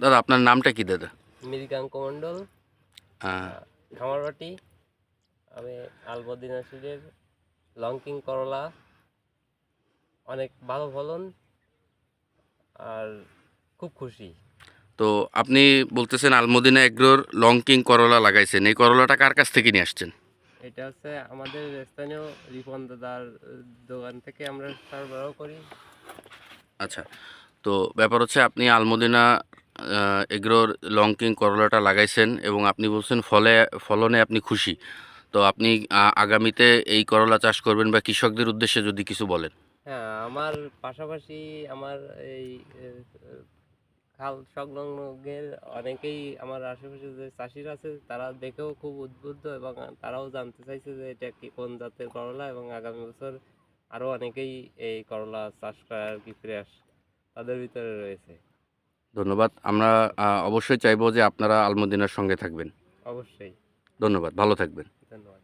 দাদা আপনার নামটা কি দাদা? মৃগাঙ্ক মণ্ডল আহ, খামারবাটি আমি আলবদিনা সিডের লঙ্কিং করলা অনেক ভালো ফলন আর খুব খুশি। তো আপনি বলতেছেন আলমদিনা এগ্রোর লংকিং করলা লাগাইছেন এই করলাটা কার কাছ থেকে নিয়ে আসছেন? এটা হচ্ছে আমাদের স্থানীয় রিপন দাদার দোকান থেকে আমরা সরবরাহ করি। আচ্ছা তো ব্যাপার হচ্ছে আপনি আলমদিনা এগ্রোর লংকিং করলাটা লাগাইছেন এবং আপনি বলছেন ফলে, ফলনে আপনি খুশি। তো আপনি আগামীতে এই করলা চাষ করবেন বা কৃষকদের উদ্দেশ্যে যদি কিছু বলেন। হ্যাঁ আমার পাশাপাশি আমার এই খাল সংলগ্নের অনেকেই আমার আশেপাশে যে চাষিরা আছে, তারা দেখেও খুব উদ্বুদ্ধ এবং তারাও জানতে চাইছে যে এটা কি, কোন জাতের করলা এবং আগামী বছর আরও অনেকেই এই করলা চাষ করার কি প্রয়াস তাদের ভিতরে রয়েছে। ধন্যবাদ। আমরা অবশ্যই চাইব যে আপনারা আলমদিনার সঙ্গে থাকবেন। অবশ্যই। ধন্যবাদ ভালো থাকবেন। ধন্যবাদ।